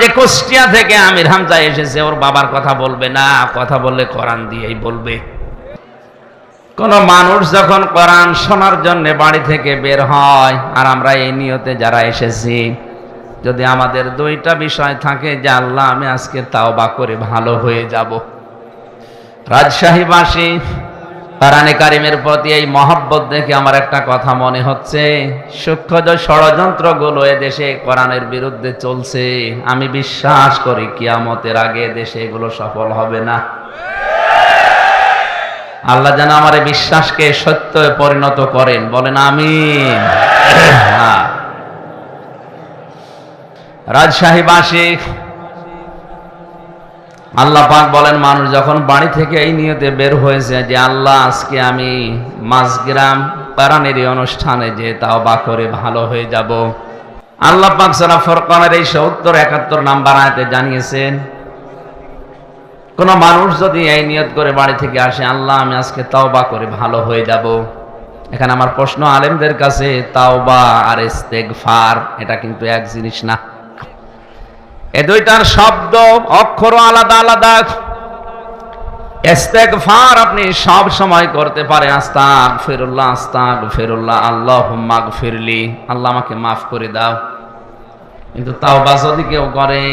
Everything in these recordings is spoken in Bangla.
যে কুষ্টিয়া থেকে আমির হামজা এসেছে, ওর বাবার কথা বলবে না, কথা বললে কোরআন দিয়েই বলবে। কোন মানুষ যখন কোরআন শোনার জন্য বাড়ি থেকে বের হয়, আর আমরা এই নিয়তে যারা এসেছি, যদি আমাদের দুইটা বিষয় থাকে যে আল্লাহ, আমি আজকে তাওবা করে ভালো হয়ে যাব। রাজশাহীবাসী কোরআনে কারিমের প্রতি এই মহব্বত দেখে আমার একটা কথা মনে হচ্ছে। সূক্ষ্ম যে ষড়যন্ত্রগুলো দেশে কোরআনের বিরুদ্ধে চলছে। আমি বিশ্বাস করি কিয়ামতের আগে দেশে এগুলো সফল হবে না। আল্লাহ যেন আমার বিশ্বাসকে সত্য পরিণত করেন। বলেন আমিন। হ্যাঁ। রাজশাহীবাসী আল্লাহ পাক বলেন, মানুষ যখন বাড়ি থেকে এই নিয়তে বের হয়েছে যে, আল্লাহ, আজকে আমি মাসগ্রাম পারানের অনুষ্ঠানে যে, তাও বা করে ভালো হয়ে যাব। আল্লাহ পাক সারা ফরকানের এই সত্তর একাত্তর নাম্বার আয়তে জানিয়েছেন, কোন মানুষ যদি এই নিয়ত করে বাড়ি থেকে আসে, আল্লাহ, আমি আজকে তাও বা করে ভালো হয়ে যাব। এখানে আমার প্রশ্ন আলেমদের কাছে, তাও বা আর ইস্তেগফার, এটা কিন্তু এক জিনিস না। এ দুইটার শব্দ অক্ষর আলাদা আলাদা। আপনি সব সময় করতে পারে আস্তাগ ফিরুল্লাহ আল্লাহ মাগ ফিরলি আল্লাহ আমাকে মাফ করে দাও। কিন্তু তাওবা যদি কেউ করে,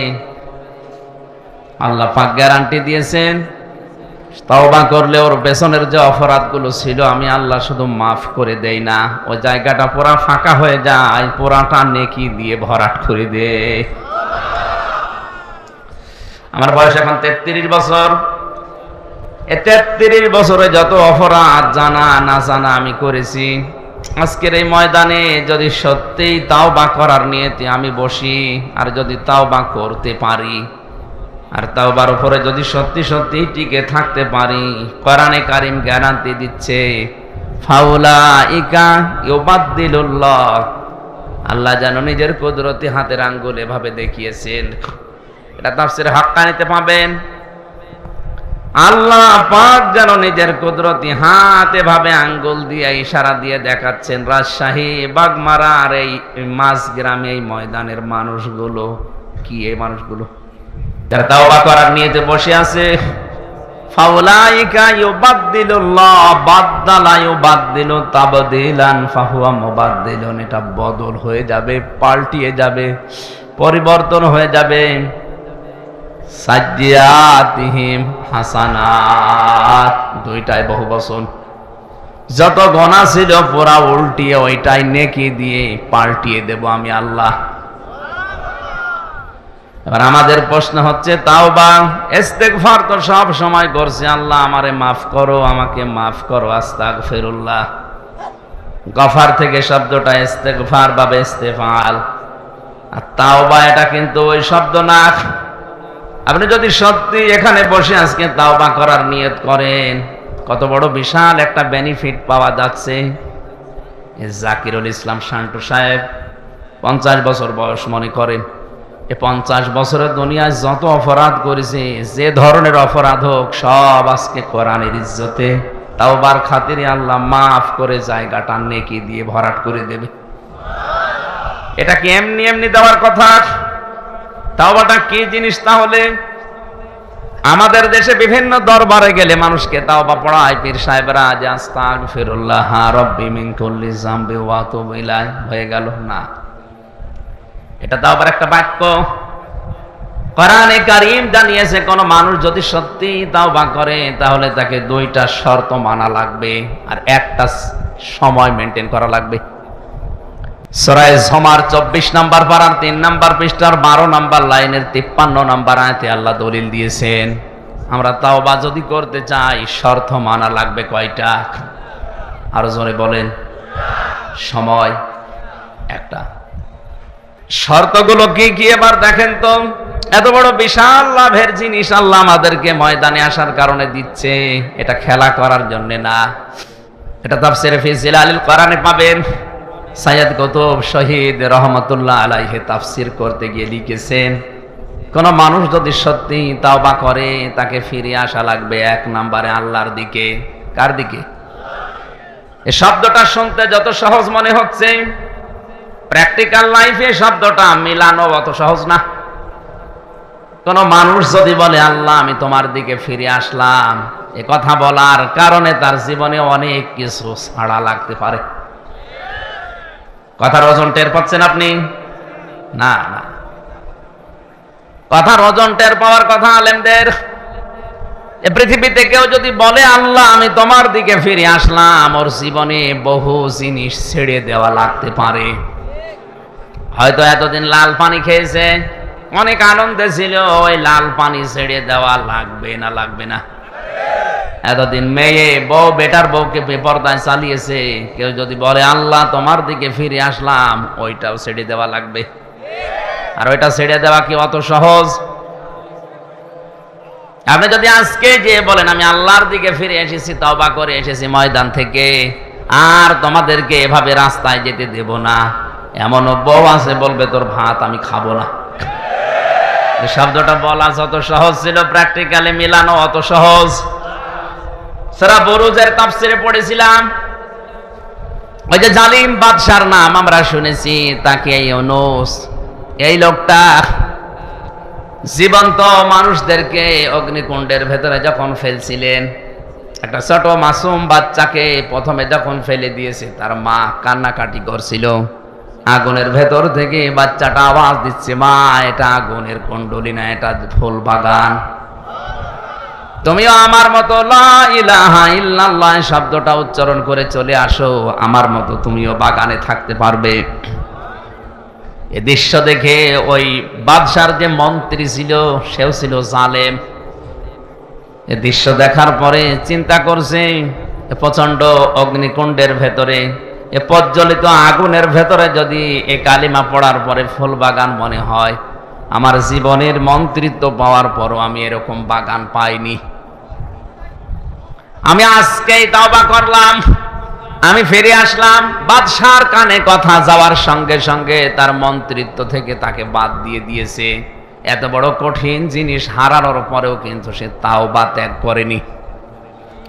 আল্লাহ পাক গ্যারান্টি দিয়েছেন। তাওবা করলে ওর পেছনের যে অপরাধগুলো ছিল, আমি আল্লাহ শুধু মাফ করে দেই না। ওই জায়গাটা পুরা ফাঁকা হয়ে যায়, পুরাটা নেকি দিয়ে ভরাট করে দে। আমার বয়স এখন তেত্রিশ বছর। এ তেত্রিশ বছরে যত অপরাধ জানা, না জানা আমি করেছি। আজকের এই ময়দানে যদি সত্যিই তাও বা করার নিয়েতে আমি বসি, আর যদি তাও বা করতে পারি, আর তাও বার উপরে যদি সত্যি সত্যি টিকে থাকতে পারি, কোরআনে কারিম গ্যারান্টি দিচ্ছে ফাউলা ইকা ইউবাদ্দিলুল্লাহ। আল্লাহ যেন নিজের কুদরতি হাতের আঙ্গুল এভাবে দেখিয়েছেন। এটা তাফসির হাক্কানিতে পাবেন। আল্লাহ পাক যেন নিজের কুদরতি হাত এভাবে আঙ্গুল দিয়ে ইশারা দিয়ে দেখাচ্ছেন, রাজশাহী বাগমারা আর এই মাছ গ্রামে এই ময়দানের মানুষগুলো কি এই মানুষগুলো? যারা তাওবা করার নিয়েতে বসে আছে, ফাউলাইকা ইউবাদদিলুল্লাহ বাদদালা ইউবাদদিলু তাবদিলান ফাহুয়া মুবাদদিলুন। এটা বদল হয়ে যাবে, পাল্টিয়ে যাবে, পরিবর্তন হয়ে যাবে। সাজ্জিয়াতিহিম হাসানাত। দুইটাই বহু বচন যত গনা ছিল পুরা উল্টিয়ে ওইটাই নেকি দিয়ে পাল্টিয়ে দেব আমি আল্লাহ। এবার আমাদের প্রশ্ন হচ্ছে, তাও বা ইস্তেগফার তো সব সময় করছে আল্লাহ, আমারে মাফ করো, আমাকে মাফ করো আস্তাক ফেরুল্লাহ গফার থেকে শব্দটা ইস্তেগফার বা ইস্তেফাল। আর তাও বা এটা কিন্তু ওই শব্দ না। আপনি যদি সত্যি এখানে বসে আজকে তাওবা করার নিয়ত করেন, কত বড় বিশাল একটা বেনিফিট পাওয়া যাচ্ছে। জাকিরুল ইসলাম শান্টু সাহেব পঞ্চাশ বছর বয়স মনে করেন। এ পঞ্চাশ বছরের দুনিয়ায় যত অপরাধ করেছে, যে ধরনের অপরাধ হোক, সব আজকে কোরআনের ইজ্জতে। তাও বার খাতিরে আল্লাহ মাফ করে জায়গাটা নেকি দিয়ে ভরাট করে দেবে। এটা কি এমনি এমনি দেওয়ার কথা? তাওবাটা কি জিনিস তাহলে? আমাদের দেশে বিভিন্ন দরবারে গেলে মানুষকে তাওবা পড়ায়। পীর সাহেবরা আজ আস্তাগ ফিরুল্লাহ রব্বি মিন কুল্লি জামবি ওয়া তুবু ইলাইহি। হয়ে গেল? না। এটা তো আবার একটা বাক্য। কোরআনে কারিম জানিয়েছে, কোন মানুষ যদি সত্যি তাওবা করে, তাহলে তাকে দুইটা শর্ত মানা লাগবে, আর একটা সময় মেনটেন করা লাগবে। সরাই সমার চব্বিশ নাম্বার পাড়ার তিন নাম্বার পৃষ্ঠার বারো নাম্বার লাইনের তিপ্পান্ন নাম্বার আয়তে আল্লাহ দলিল দিয়েছেন। আমরা তাওবা যদি করতে চাই, শর্ত মানা লাগবে কয়টা? আরও জোরে বলেন। সময় একটা। শর্তগুলো কি কি এবার দেখেন তো? এত বড় বিশাল লাভের জিনিস আল্লাহ আমাদেরকে ময়দানে আসার কারণে দিচ্ছে। এটা খেলা করার জন্য না। এটা তাফসিরে ফি জিলালিল কোরআনে পাবেন। সাইয়দ কুতুব শহীদ রহমতুল্লাহ আলাইহে তাফসির করতে গিয়ে লিখেছেন, কোন মানুষ যদি সত্যি তাওবা করে, তাকে ফিরে আসা লাগবে এক নম্বরে আল্লাহর দিকে। কার দিকে? এই শব্দটা শুনতে যত সহজ মনে হচ্ছে। প্র্যাকটিক্যাল লাইফে শব্দটা মিলানো অত সহজ না। কোন মানুষ যদি বলে, আল্লাহ, আমি তোমার দিকে ফিরে আসলাম। এ কথা বলার কারণে তার জীবনে অনেক কিছু ছাড়া লাগতে পারে। কথার ওজন টের পাচ্ছেন আপনি? না না। কথার ওজন টের পাওয়ার কথা আলেমদের। এ পৃথিবীতে কেউ যদি বলে, আল্লাহ, আমি তোমার দিকে ফিরে আসলাম, ওর জীবনে বহু জিনিস ছেড়ে দেওয়া লাগতে পারে। হয়তো এতদিন লাল পানি খেয়েছে, অনেক আনন্দে ছিল, ওই লাল পানি ছেড়ে দেওয়া লাগবে না লাগবে না। এতদিন মেয়ে, বউ, বেটার বউকে বেপরদায় চালিয়েছে। কেউ যদি বলে, আল্লাহ, তোমার দিকে ফিরে আসলাম, ওইটাও ছেড়ে দেওয়া লাগবে। আর ওইটা ছেড়ে দেওয়া কি অত সহজ? আপনি যদি আজকে যে বলেন, আমি আল্লাহর দিকে ফিরে এসেছি তবা করে এসেছি ময়দান থেকে, আর তোমাদেরকে এভাবে রাস্তায় যেতে দেব না। এমন বউ আছে, বলবে, তোর ভাত আমি খাব না। শব্দটা বলা যত সহজ ছিল প্র্যাকটিক্যালি মিলানো অত সহজ। সারা বরুজের তাফসিরে পড়েছিলাম। ওই যে জালিম বাদশার নাম আমরা শুনেছি, তাকে এই অনুস, এই লোকটা জীবন্ত মানুষদেরকে অগ্নিকুণ্ডের ভেতরে যখন ফেলছিলেন, একটা ছোট মাসুম বাচ্চাকে প্রথমে যখন ফেলে দিয়েছে, তার মা কান্নাকাটি করছিল। আগুনের ভেতর থেকে বাচ্চাটা আওয়াজ দিচ্ছে, মা, এটা আগুনের কুণ্ডলি না, এটা ফুল বাগান। তুমিও আমার মতো শব্দটা উচ্চারণ করে চলে আসো। আমার মতো তুমিও বাগানে থাকতে পারবে। এ দৃশ্য দেখে ওই বাদশার যে মন্ত্রী ছিল, সেও ছিল জালেম। এ দৃশ্য দেখার পরে চিন্তা করছে, এ প্রচণ্ড অগ্নিকুণ্ডের ভেতরে, এ প্রজ্বলিত আগুনের ভেতরে যদি এ কালিমা পড়ার পরে ফুল বাগান মনে হয়, আমার জীবনের মন্ত্রিত্ব পাওয়ার পরও আমি এরকম বাগান পাইনি। আমি আজকেই তাওবা করলাম। আমি ফিরে আসলাম, বাদশার কানে কথা যাওয়ার সঙ্গে সঙ্গে তার মন্ত্রিত্ব থেকে তাকে বাদ দিয়ে দিয়েছে। এত বড় কঠিন জিনিস হারানোর পরেও কিন্তু সে তাও বা ত্যাগ করেনি।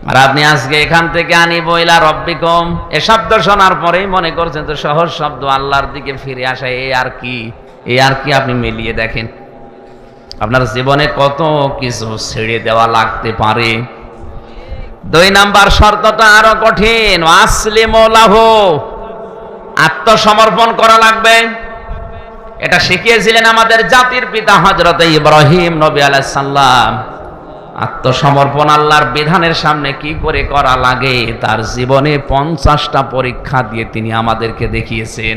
আর আপনি আজকে এখান থেকে আনি বইলা রব্বিকম। এ শব্দ শোনার পরেই মনে করছেন তো সহজ শব্দ আল্লাহর দিকে ফিরে আসা এই আর কি? এই আর কি আপনি মিলিয়ে দেখেন? আপনার জীবনে কত কিছু ছেড়ে দেওয়া লাগতে পারে? দুই নাম্বার শর্তটা আরও কঠিন। আত্মসমর্পণ করা লাগবে। এটা শিখিয়েছিলেন আমাদের জাতির পিতা হজরত ইব্রাহিম নবী আলাইসাল্লাম আত্মসমর্পণ আল্লাহর বিধানের সামনে কি করে করা লাগে, তার জীবনে পঞ্চাশটা পরীক্ষা দিয়ে তিনি আমাদেরকে দেখিয়েছেন।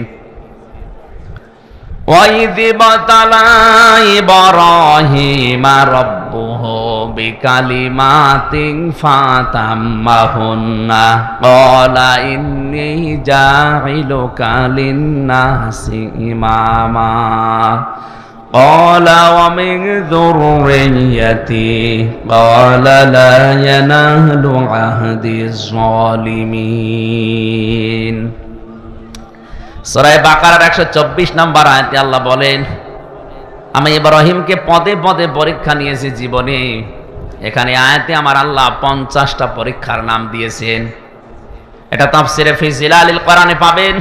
ওয়াইদি বাতালাই বরহিমা হো بِكَلِمَاتٍ فَأَتَمَّهُنَّ قَالَ إِنِّي جَاعِلُكَ لِلنَّاسِ إِمَامًا قال ومن ذريتي قال لا ينال عهد الظالمين সরাই বাকারার একশো চব্বিশ নম্বর আয়তে আল্লাহ বলেন আমি ইব্রাহিমকে পদে পদে পরীক্ষা নিয়েছি জীবনে এখানে আয়াতে আমার আল্লাহ পঞ্চাশটা পরীক্ষার নাম দিয়েছেন। এটা তাফসিরে ফিজিল আলিল কোরআনে পাবেন।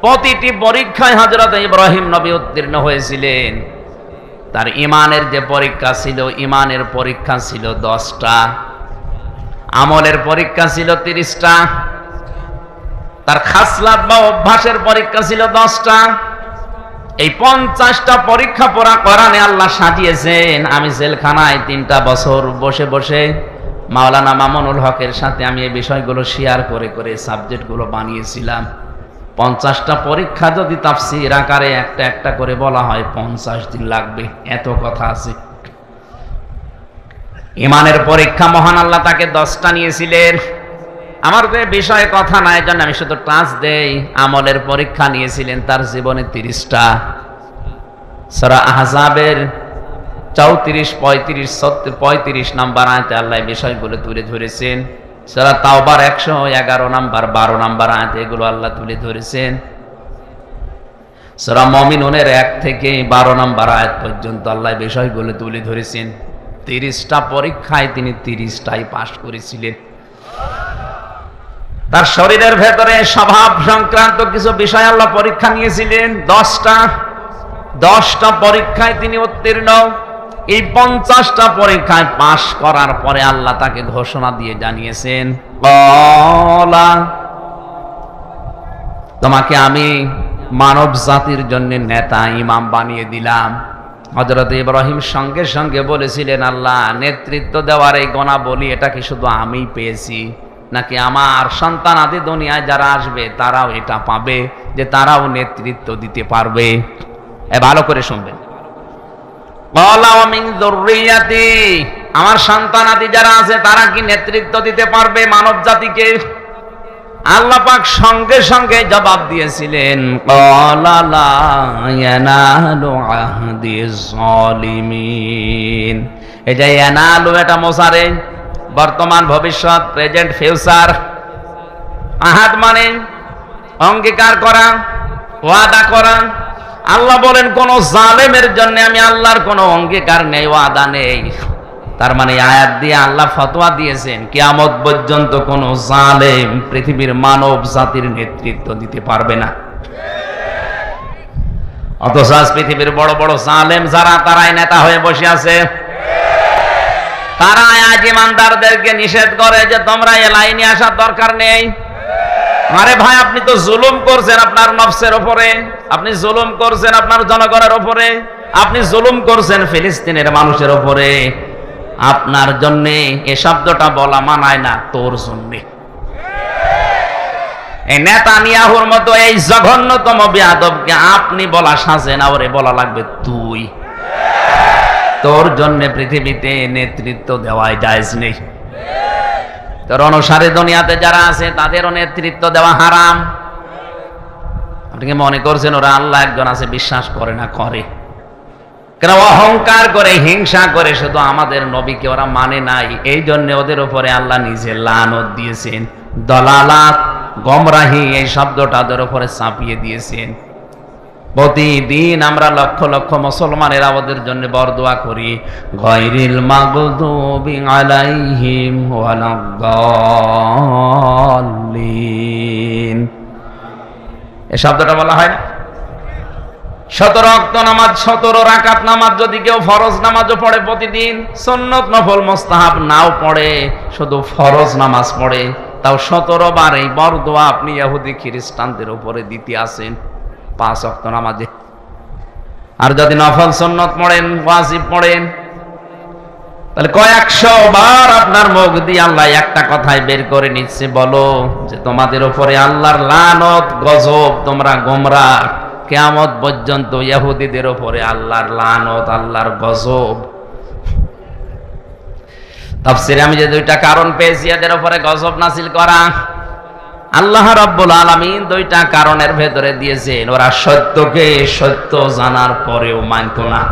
প্রতিটি পরীক্ষায় হজরত ইব্রাহিম নবী উত্তীর্ণ হয়েছিলেন। তার ইমানের যে পরীক্ষা ছিল, ইমানের পরীক্ষা ছিল দশটা। আমলের পরীক্ষা ছিল তিরিশটা। তার খাসলাত বা অভ্যাসের পরীক্ষা ছিল দশটা। এই পঞ্চাশটা পরীক্ষা পড়া করানে আল্লাহ সাজিয়েছেন। আমি জেলখানায় তিনটা বছর বসে বসে মাওলানা মামুনুল হকের সাথে আমি এই বিষয়গুলো শেয়ার করে করে সাবজেক্টগুলো বানিয়েছিলাম। পঞ্চাশটা পরীক্ষা যদি তাফসির আকারে একটা একটা করে বলা হয়, পঞ্চাশ দিন লাগবে, এত কথা আছে। ইমানের পরীক্ষা মহান আল্লাহ তাকে দশটা নিয়েছিলেন। আমার তো বিষয়ে কথা নাই জন্য আমি শুধু টাচ দেই। আমলের পরীক্ষা নিয়েছিলেন, তার জীবনে তিরিশটা। সারা আহজাবের চৌত্রিশ, পঁয়ত্রিশ, সত্তর, পঁয়ত্রিশ নাম্বার আয়তে আল্লাহ বিষয়গুলো তুলে ধরেছেন। সারা তাওবার একশো এগারো নাম্বার, বারো নাম্বার আয়তে এগুলো আল্লাহ তুলে ধরেছেন। সারা মমিনুনের এক থেকে বারো নাম্বার আয়াত পর্যন্ত আল্লাহ বিষয়গুলো তুলে ধরেছেন। তিরিশটা পরীক্ষায় তিনি তিরিশটাই পাশ করেছিলেন। তার শরীরের ভেতরে স্বভাব সংক্রান্ত কিছু বিষয় আল্লাহ পরীক্ষা নিয়েছিলেন। দশটা দশটা পরীক্ষায় তিনি উত্তীর্ণ। এই পঞ্চাশটা পরীক্ষায় পাশ করার পরে আল্লাহ তাকে ঘোষণা দিয়ে জানিয়েছেন তোমাকে আমি মানব জাতির জন্য নেতা, ইমাম বানিয়ে দিলাম। হজরত ইব্রাহিম সঙ্গে সঙ্গে বলেছিলেন, আল্লাহ নেতৃত্ব দেওয়ার এই গণা বলি এটা কি শুধু আমি পেয়েছি? নাকি আমার সন্তান আদি দুনিয়ায় যারা আসবে, তারাও এটা পাবে যে তারাও নেতৃত্ব দিতে পারবে। এ ভালো করে শুনবেন। আমার সন্তান আদি যারা আছে, তারা কি নেতৃত্ব দিতে পারবে মানব জাতিকে? আল্লাহ পাক সঙ্গে সঙ্গে জবাব দিয়েছিলেন এই যে ইয়ানালু এটা মোসারে বর্তমান ভবিষ্যৎ প্রেজেন্ট ফিউচার আহাদ মানে অঙ্গীকার করা, ওয়াদা করা। আল্লাহ বলেন, কোন জালেমের জন্য আমি আল্লাহর কোনো অঙ্গীকার নেই, ওয়াদা নেই। তার মানে আয়াত দিয়ে আল্লাহ ফতোয়া দিয়েছেন, কিয়ামত পর্যন্ত কোন জালেম পৃথিবীর মানব জাতির নেতৃত্ব দিতে পারবে না। অথচ আজ পৃথিবীর বড় বড় জালেম যারা, তারাই নেতা হয়ে বসে আছে। তারা আজ ইমানদারদেরকে নিষেধ করে যে তোমরা এ লাইনে আসার দরকার নেই। আরে ভাই, আপনি তো জুলুম করছেন আপনার নফসের উপরে আপনি জুলুম করছেন আপনার জনগণের উপরে আপনি জুলুম করছেন ফিলিস্তিনের মানুষের উপরে আপনার জন্য এ শব্দটা বলা মানায় না, তোর জন্যে। এই নেতানিয়াহুর মতো এই জঘন্যতম বেয়াদবকে আপনি বলা সাজে না, ওরে বলা লাগবে তুই। তোর জন্য পৃথিবীতে নেতৃত্ব দেওয়াই জায়েজ নেই। তোর অনুসারে দুনিয়াতে যারা আছে, তাদেরও নেতৃত্ব দেওয়া হারাম। আপনি মনে করছেন, ওরা আল্লাহ একজন আছে, বিশ্বাস করে না, করে? কেন অহংকার করে, হিংসা করে, শুধু আমাদের নবীকে ওরা মানে নাই। এই জন্য ওদের উপরে আল্লাহ নিজে লানত দিয়েছেন, দলালাত, গমরাহি, এই শব্দটা ওদের উপরে চাপিয়ে দিয়েছেন। প্রতিদিন আমরা লক্ষ লক্ষ মুসলমানেরা ওদের জন্য বরদোয়া করি। গয়রিল মাগদুবি আলাইহিম ওয়ালাদ্দাল্লিন। শব্দটা বলা হয় না? সতেরো অক্ত নামাজ, সতেরো রাকাত নামাজ, যদি কেউ ফরজ নামাজও পড়ে প্রতিদিন, সন্নত নফল মোস্তাহাব নাও পড়ে, শুধু ফরজ নামাজ পড়ে। তাও সতেরো বার এই বরদোয়া আপনি ইহুদি খ্রিস্টানদের উপরে দিতে আসেন। পাঁচ অক্ত নামাজে। আর যদি নফল সন্নত পড়েন, ওয়াজিব পড়েন, তাহলে কয়েকশো বার আপনার মুখ দিয়ে আল্লাহ একটা কথাই বের করে নিচ্ছে, বলো যে তোমাদের উপরে আল্লাহর লানত, গজব, তোমরা গোমরা কেয়ামত পর্যন্ত ইহুদিদের উপরে আল্লাহর লানত, আল্লাহর গজব। তাফসিরে আমি যে দুইটা কারণ পেয়েছি, এদের উপরে গজব নাসিল করা। আল্লাহ রাব্বুল আলামিন দুইটা কারণের ভেতরে দিয়েছেন। ওরা সত্যকে সত্য জানার পরেও মানত না।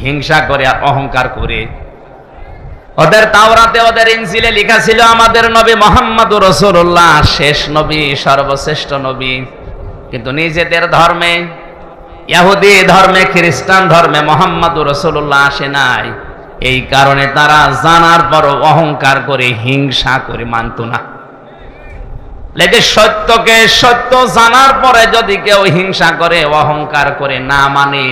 হিংসা করে আর অহংকার করে। ওদের তাওরাতে ওদের ইনজিলে লেখা ছিল, আমাদের নবী মোহাম্মদ রসুল্লাহ শেষ নবী, সর্বশ্রেষ্ঠ নবী। কিন্তু নিজেদের ধর্মে, ইহুদি ধর্মে, খ্রিস্টান ধর্মে মোহাম্মদ রসুল্লাহ আসে নাই। এই কারণে তারা জানার পর অহংকার করে, হিংসা করে মানত না। লেগে সত্যকে সত্য জানার পরে যদি কেউ হিংসা করে, অহংকার করে না মানে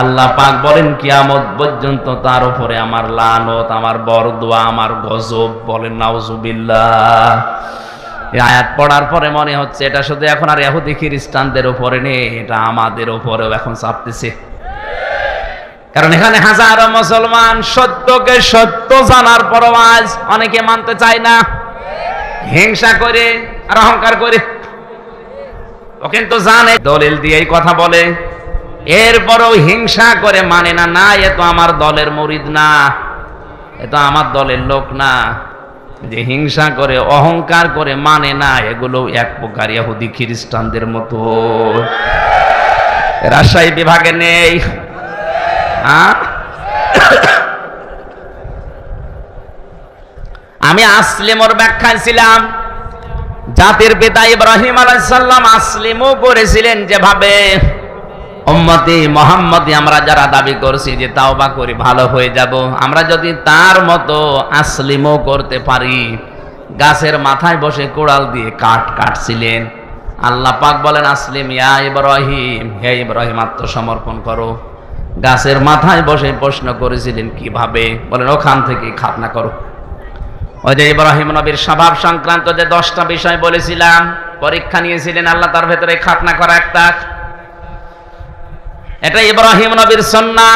আল্লাহ পাক বলেন, কিয়ামত পর্যন্ত তার উপরে আমার লানত, আমার বরদোয়া, আমার গজব বলেন, নাউজুবিল্লাহ। এই আয়াত পড়ার পরে মনে হচ্ছে এটা শুধু এখন আর এহুদি খ্রিস্টানদের উপরে নেই, এটা আমাদের উপরেও এখন চাপতেছে। কারণ এখানে হাজারো মুসলমান সত্যকে সত্য জানার পরও আজ অনেকে মানতে চায় না। হিংসা করে আর অহংকার করে। ও কিন্তু জানে, দলিল দিয়ে কথা বলে। এরপরও হিংসা করে মানে না না, এ তো আমার দলের মরিদ না, এ তো আমার দলের লোক না। যে হিংসা করে, অহংকার করে মানে না, এগুলো এক প্রকার ইহুদি খ্রিস্টানদের মতো। রাজশাহী বিভাগে নেই? আমি আসলিমর ব্যাখ্যায় ছিলাম। জাতির পিতা ইব্রাহিম আলাইসাল্লাম আসলিমও করেছিলেন যেভাবে, উম্মতি মোহাম্মদি, আমরা যারা দাবি করছি যে তাওবা করি, ভালো হয়ে যাব। আমরা যদি তার মতো আসলিমও করতে পারি। গাছের মাথায় বসে কোড়াল দিয়ে কাঠ কাটছিলেন। আল্লাহ পাক বলেন, আসলিম, ইয়া ইব্রাহিম, হে ইব্রাহিম, আত্মসমর্পণ করো। গাছের মাথায় বসে প্রশ্ন করেছিলেন, কীভাবে? বলেন, ওখান থেকে খাতনা করো। ওই যে ইব্রাহিম নবীর স্বভাব সংক্রান্ত যে দশটা বিষয় বলেছিলাম, পরীক্ষা নিয়েছিলেন, আল্লাহ তার ভেতরে খাতনা করা একটা। এটা ইব্রাহিম নবীর সন্না।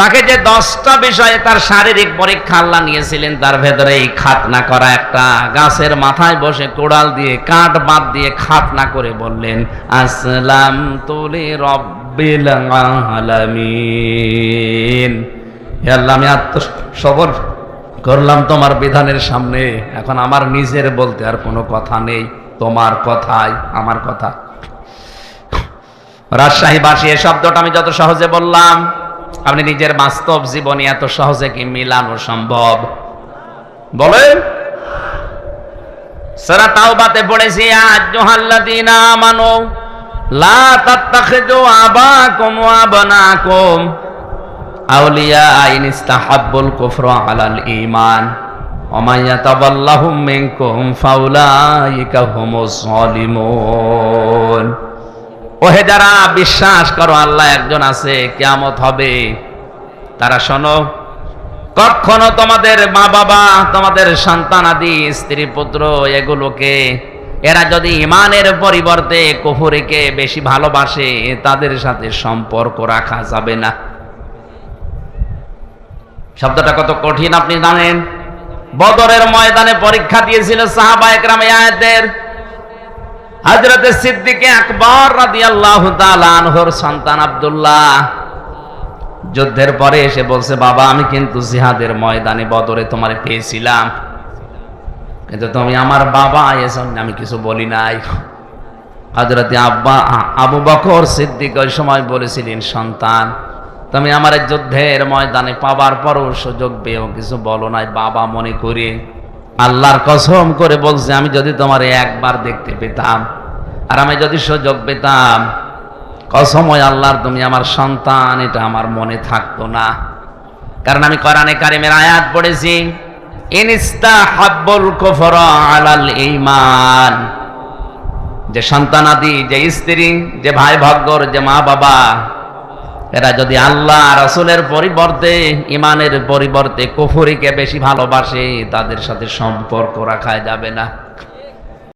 তাকে যে দশটা বিষয়ে তার শারীরিক পরীক্ষা আল্লাহ নিয়েছিলেন, তার ভেতরে এই খাতনা করা একটা। গাছের মাথায় বসে কোড়াল দিয়ে, কাঠ বাদ দিয়ে খাতনা করে বললেন, আসলাম তুলি রব্বিল আলামিন। আল্লাহ, আমি আত্মসবর করলাম তোমার বিধানের সামনে। এখন আমার নিজের বলতে আর কোনো কথা নেই। তোমার কথাই আমার কথা। রাজশাহীবাসী, এ শব্দটা আমি যত সহজে বললাম, আপনি নিজের বাস্তব জীবনে এত সহজে কি মিলানো সম্ভব? বলেন। সারা তাওবাতে পড়েছি, আজ্জুহাল্লাযীনা আমানু, লা তাত্তাখিযু আবাকুম ওয়া আবনাকুম। আউলিয়া ইন ইস্তাহাব্বুল কুফরা আলাল ঈমান, ওয়া মান ইয়াতাওয়াল্লাহুম মিনকুম ফাউলাইকা হুমুজ জালিমুন ওহে যারা বিশ্বাস করো আল্লাহ একজন আছে, কিয়ামত হবে। তারা শোনো, কখনো তোমাদের মা বাবা তোমাদের সন্তান আদি, স্ত্রী পুত্র এগুলোকে, এরা যদি ইমানের পরিবর্তে কুফুরিকে বেশি ভালোবাসে, তাদের সাথে সম্পর্ক রাখা যাবে না। শব্দটা কত কঠিন আপনি জানেন? বদরের ময়দানে পরীক্ষা দিয়েছিল সাহাবা একরাম আয়াতের। সিদ্দিকে আকবর রাদিয়াল্লাহু তাআলা সন্তান আব্দুল্লাহ। যুদ্ধের পরে এসে বলছে, বাবা, আমি কিন্তু জিহাদের ময়দানে বদরে তোমারে পেয়েছিলাম। কিন্তু তুমি আমার বাবা, এজন্য আমি কিছু বলি নাই। হজরত আব্বা আবু বকর সিদ্দিক ওই সময় বলেছিলেন, সন্তান তুমি আমার এই যুদ্ধের ময়দানে পাবার পরও সুযোগ পেয়েও কিছু বলো নাই, বাবা মনে করে। আল্লাহর কসম করে বলছে, আমি যদি তোমার একবার দেখতে পেতাম, আর আমি যদি সুযোগ পেতাম, কসময় আল্লাহর তুমি আমার সন্তান, এটা আমার মনে থাকতো না। কারণ আমি কোরআনে কারিমের আয়াত পড়েছি, ইনিস্তা হাব্বুল কুফরা যে সন্তান আদি যে স্ত্রী, যে ভাই ভাগ্যর যে মা বাবা এরা যদি আল্লাহ রাসুলের পরিবর্তে ইমানের পরিবর্তে কফুরিকে বেশি ভালোবাসে, তাদের সাথে সম্পর্ক রাখা যাবে না।